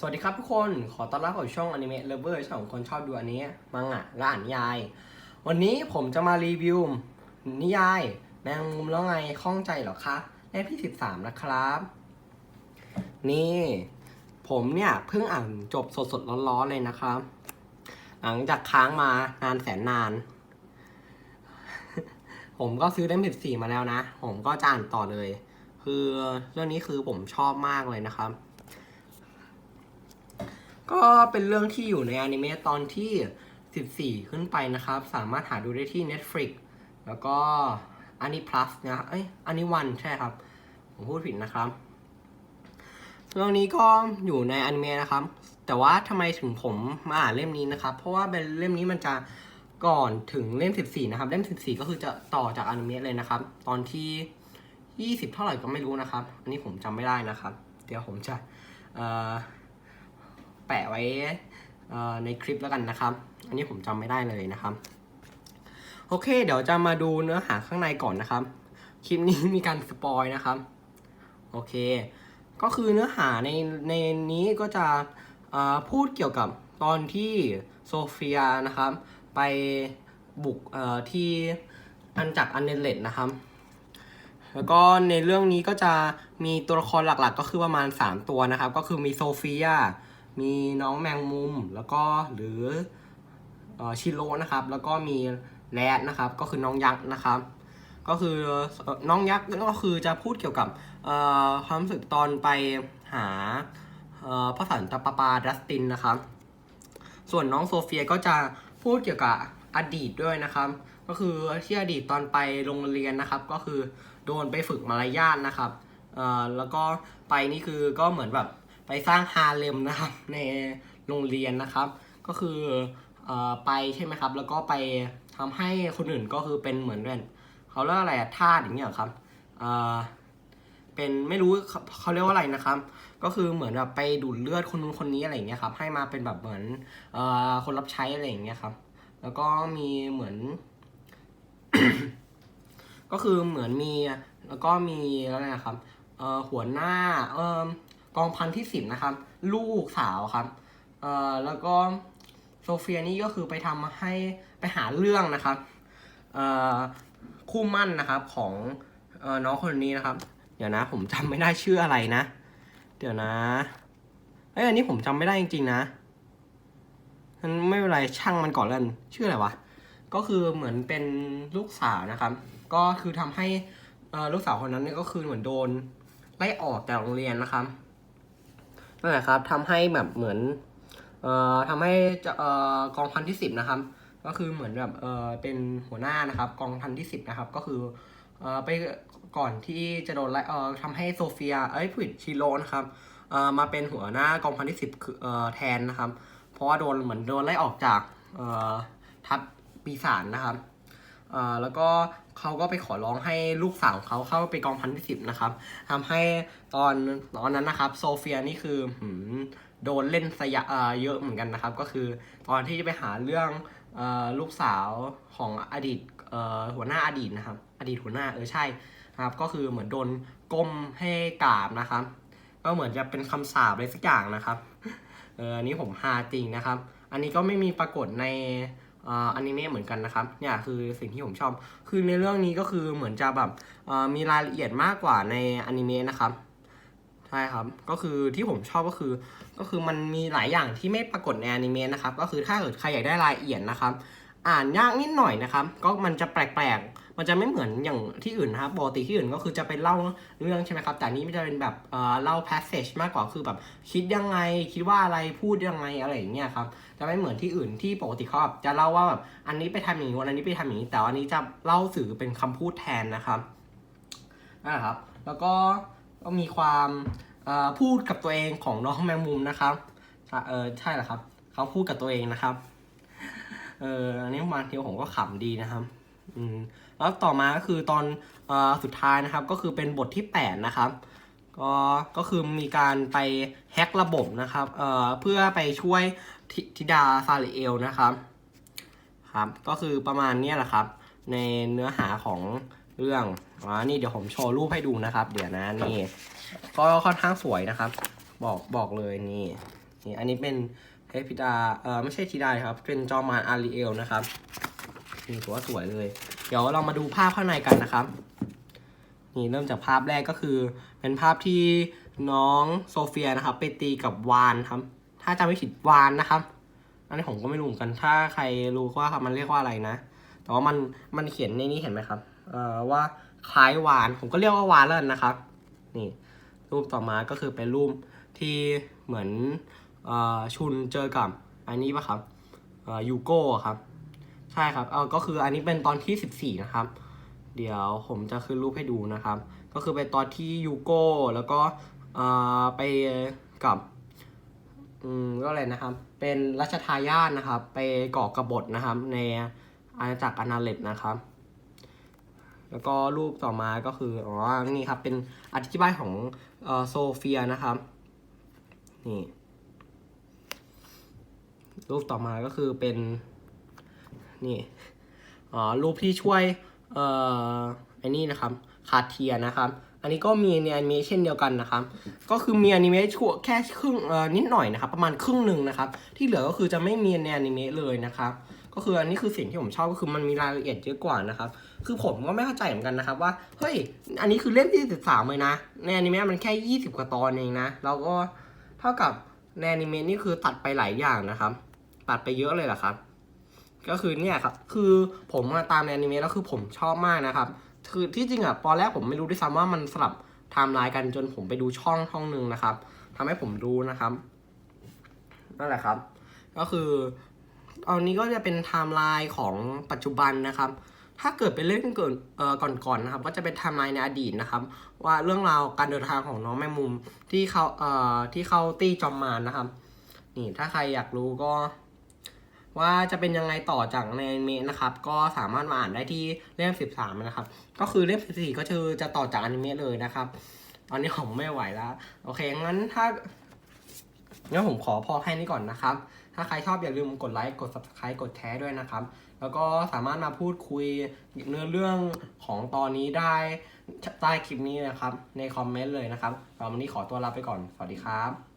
สวัสดีครับทุกคน ขอต้อนรับเข้าสู่ช่องอนิเมะเลเวอร์ช่องของคนชอบดูอนิเมะมังงะและอ่านนิยาย วันนี้ผมจะมารีวิว นิยาย แมงมุมแล้วไงข้องใจเหรอคะเล่มที่13นะครับ นี่ ผมเนี่ยเพิ่งอ่านจบสดๆร้อนๆเลยนะครับ หลังจากค้างมานานแสนนาน ผมก็ซื้อเล่ม14มาแล้วนะ ผมก็จะอ่านต่อเลย คือเรื่องนี้คือผมชอบมากเลยนะครับ ก็เป็นเรื่องที่อยู่ในอนิเมะตอนที่ 14 ขึ้นไปนะครับ สามารถหาดูได้ที่ Netflix แล้วก็อันนี้ plus นะเอ้ยอันนี้วันใช่ครับ ผมพูดผิดนะครับ เรื่องนี้ก็อยู่ในอนิเมะนะครับ แต่ว่าทำไมถึงผมมาอ่านเล่มนี้นะครับ เพราะว่าเป็นเล่มนี้มันจะก่อนถึงเล่ม 14 นะครับ เล่ม 14 ก็คือจะต่อจากอนิเมะเลยนะครับ ตอนที่ 20 เท่าไหร่ก็ไม่รู้นะครับ อันนี้ผมจำไม่ได้นะครับ เดี๋ยวผมจะเอ่อ แปะไว้ในคลิปแล้วกันนะครับ อันนี้ผมจำไม่ได้เลยนะครับ โอเค เดี๋ยวจะมาดูเนื้อหาข้างในก่อนนะครับ คลิปนี้มีการสปอยนะครับ โอเค ก็คือเนื้อหาในในนี้ก็จะพูดเกี่ยวกับตอนที่โซเฟียนะครับ ไปบุกที่อันจากอันเนเลตนะครับ แล้วก็ในเรื่องนี้ก็จะมีตัวละครหลักๆ ก็คือประมาณ 3 ตัวนะครับ ก็คือมีโซเฟีย มีน้องแมงมุมแล้วก็หรืออชิโร่นะครับ แล้วก็มีแรดนะครับ ก็คือน้องยักษ์นะครับ ก็คืออน้องยักษ์ก็คือจะพูดเกี่ยวกับความรู้สึกตอนไปหาพระสันตะปาปาดัสตินนะครับ ส่วนน้องโซเฟียก็จะพูดเกี่ยวกับอดีตด้วยนะครับ ก็คือที่อดีตตอนไปโรงเรียนนะครับ ก็คือโดนไปฝึกมารยาทนะครับแล้วก็ไปนี่คือก็เหมือนแบบ ไปสร้างฮาเลมนะครับในโรงเรียนนะครับ ก็คือออไปใช่ไหมครับ แล้วก็ไปทำให้คนอื่นก็คือเป็นเหมือนเป็นเขาเรียกอะไรอะทาอย่างเงี้ยครับเเป็นไม่รู้เขาเขาเรียกว่าอะไรนะครับ ก็คือเหมือนแบบไปดูดเลือดคนนู้นคนนี้อะไรอย่างเงี้ยครับ ให้มาเป็นแบบเหมือนอคนรับใช้อะไรอย่างเงี้ยครับ แล้วก็มีเหมือน ก็คือเหมือนมี แล้วก็มีแล้วนะครับหัวหน้าเออ กองพันที่สิบนะครับ ลูกสาวครับเอ่อแล้วก็โซเฟียนี่ก็คือไปทำให้ไปหาเรื่องนะครับเอ่อคู่มั่นนะครับของเอ่อน้องคนนี้นะครับ เดี๋ยวนะ ผมจำไม่ได้ชื่ออะไรนะ เดี๋ยวนะเอ้ยอันนี้ผมจำไม่ได้จริงๆนะมันไม่เป็นไรช่างมันก่อนแล้วกันชื่ออะไรวะก็คือเหมือนเป็นลูกสาวนะครับ ก็คือทำให้เอ่อลูกสาวคนนั้นก็คือเหมือนโดนไล่ออกจากโรงเรียนนะครับ นั่นแหละครับทำให้แบบเหมือนเอ่อทำให้เอ่อกองพันที่สิบนะครับ ก็คือเหมือนแบบเอ่อเป็นหัวหน้านะครับ กองพันที่สิบนะครับก็คือเอ่อไปก่อนที่จะโดนไล่เอ่อทำให้โซเฟียเอ้ยผู้ชิโร่นะครับเอ่อมาเป็นหัวหน้ากองพันที่สิบคือเอ่อแทนนะครับ เพราะว่าโดนเหมือนโดนไล่ออกจากเอ่อทัพปีศาจนะครับ อ่อแล้วก็เขาก็ไปขอร้องให้ลูกสาวของเขาเข้าไปกองพันที่สิบนะครับทำให้ตอนตอนนั้นนะครับ โซเฟียนี่คือหืมโดนเล่นสยะเอ่อเยอะเหมือนกันนะครับ ก็คือตอนที่จะไปหาเรื่องอลูกสาวของอดีตหัวหน้าอดีตนะครับ อดีตหัวหน้าเออใช่ครับ ก็คือเหมือนโดนก้มให้กราบนะครับ ก็เหมือนจะเป็นคำสาปอะไรสักอย่างนะครับเอออันนี้ผมฮาจริงนะครับ อันนี้ก็ไม่มีปรากฏใน อ่ออนิเมะเหมือนกันนะครับเนี่ยคือสิ่งที่ผมชอบ คือในเรื่องนี้ก็คือเหมือนจะแบบมีรายละเอียดมากกว่าในอนิเมะนะครับใช่ครับ ก็คือที่ผมชอบก็คือ ก็คือมันมีหลายอย่างที่ไม่ปรากฏในอนิเมะนะครับ ก็คือถ้าเกิดใครอยากได้รายละเอียดนะครับ อ่านยากนิดหน่อยนะครับ ก็มันจะแปลกๆ มันจะไม่เหมือนอย่างที่อื่นนะครับปกติที่อื่นก็คือจะเป็นเล่าเรื่องใช่ไหมครับ แต่นี้มันจะเป็นแบบเอ่อเล่า passage มากกว่าคือแบบคิดยังไงคิดว่าอะไรพูดยังไงอะไรอย่างเงี้ยครับจะไม่เหมือนที่อื่นที่ปกติเขาแบบจะเล่าว่าแบบอันนี้ไปทำอย่างนี้วันอันนี้ไปทำอย่างนี้ แต่อันนี้จะเล่าสื่อเป็นคำพูดแทนนะครับนั่นแหละครับ แล้วก็ก็มีความเอ่อพูดกับตัวเองของน้องแมงมุมนะครับเออใช่แหละครับ เขาพูดกับตัวเองนะครับ เอออันนี้มาเทียวผมก็ขำดีนะครับ อืมแล้วต่อมาก็คือตอนเอ่อสุดท้ายนะครับก็คือเป็นบทที่ 8 นะครับก็ก็คือมีการไปแฮ็กระบบนะครับเอ่อเพื่อไปช่วยธิธิดาซาริเอลนะครับครับก็คือประมาณเนี้ยแหละครับ ในเนื้อหาของเรื่องอ๋อนี่เดี๋ยวผมโชว์รูปให้ดูนะครับ เดี๋ยวนะนี่ก็ค่อนข้างสวยนะครับ บอกบอกเลยนี่นี่อันนี้เป็นเทพธิดาเออไม่ใช่ธิดาครับ เป็นจอมานอารีเอลนะครับ นี่ถือว่าสวยเลย เดี๋ยวเรามาดูภาพข้างในกันนะครับ นี่เริ่มจากภาพแรกก็คือ เป็นภาพที่น้องโซเฟียนะครับ ไปตีกับวานครับ ถ้าจำไม่ผิดวานนะครับ อันนี้ผมก็ไม่รู้เหมือนกัน ถ้าใครรู้ว่ามันเรียกว่าอะไรนะ แต่ว่ามันมันเขียนในนี้เห็นไหมครับ เอ่อว่าคล้ายวาน ผมก็เรียกว่าวานแล้วนะครับ นี่ รูปต่อมาก็คือเป็นรูปที่เหมือนเอ่อชุนเจอกับอันนี้ปะครับเอ่อยูโก้ครับ ช่ครับเออก็คืออันนี้เป็นตอนที่ 14 นะครับ เดี๋ยวผมจะขึ้นรูปให้ดูนะครับ ก็คือเป็นตอนที่ยูโก้แล้วก็เอ่อไปกับอืมก็อะไรนะครับ เป็นรัชทายาทนะครับ ไปก่อกบฏนะครับ ในอาณาจักรอนาเล็ตนะครับ แล้วก็รูปต่อมาก็คืออ๋อนี่ครับ เป็นอธิบายของเอ่อโซเฟียนะครับ นี่ รูปต่อมาก็คือเป็น นี่อ๋อรูปที่ช่วยเอ่อไอ้นี่นะครับคาดเทียนะครับอันนี้ก็มีในอนิเมช่นเดียวกันนะครับ ก็คือมีอนิเมชั่วแค่ครึ่งเอ่อนิดหน่อยนะครับ ประมาณครึ่งหนึ่งนะครับ ที่เหลือก็คือจะไม่มีในอนิเมะเลยนะครับ ก็คืออันนี้คือสิ่งที่ผมชอบก็คือมันมีรายละเอียดเยอะกว่านะครับ คือผมก็ไม่เข้าใจเหมือนกันนะครับ ว่าเฮ้ยอันนี้คือเล่มที่สิบสามเลยนะในอนิเมะมันแค่ยี่สิบกว่าตอนเองนะแล้วก็เท่ากับในอนิเมะนี่คือตัดไปหลายอย่างนะครับ ตัดไปเยอะเลยแหละครับ ก็คือเนี่ยครับ คือผมตามในอนิเมะแล้วคือผมชอบมากนะครับ คือที่จริงอะตอนแรกผมไม่รู้ด้วยซ้ำว่ามันสลับไทม์ไลน์กันจนผมไปดูช่องช่องหนึ่งนะครับทำให้ผมรู้นะครับ นั่นแหละครับ ก็คือเอานี้ก็จะเป็นไทม์ไลน์ของปัจจุบันนะครับ ถ้าเกิดเป็นเรื่องเกิดเอ่อก่อนๆนะครับ ก็จะเป็นไทม์ไลน์ในอดีตนะครับ ว่าเรื่องราวการเดินทางของน้องแมงมุมที่เขาเอ่อที่เข้าตี้จอมมารนะครับ นี่ถ้าใครอยากรู้ก็ ว่าจะเป็นยังไงต่อจากในอนิเมะนะครับ ก็สามารถมาอ่านได้ที่เล่ม 13 นะครับ ก็คือเล่ม 14 ก็คือจะต่อจากอนิเมะเลยนะครับ ตอนนี้ผมไม่ไหวแล้ว โอเค งั้นถ้างั้นผมขอพอแค่นี้ก่อนนะครับ ถ้าใครชอบอย่าลืมกดไลค์ กด subscribe กดแชร์ด้วยนะครับ แล้วก็สามารถมาพูดคุยเนื้อเรื่องของตอนนี้ได้ใต้คลิปนี้นะครับ ในคอมเมนต์เลยนะครับสำหรับวันนี้ขอตัวลาไปก่อน สวัสดีครับ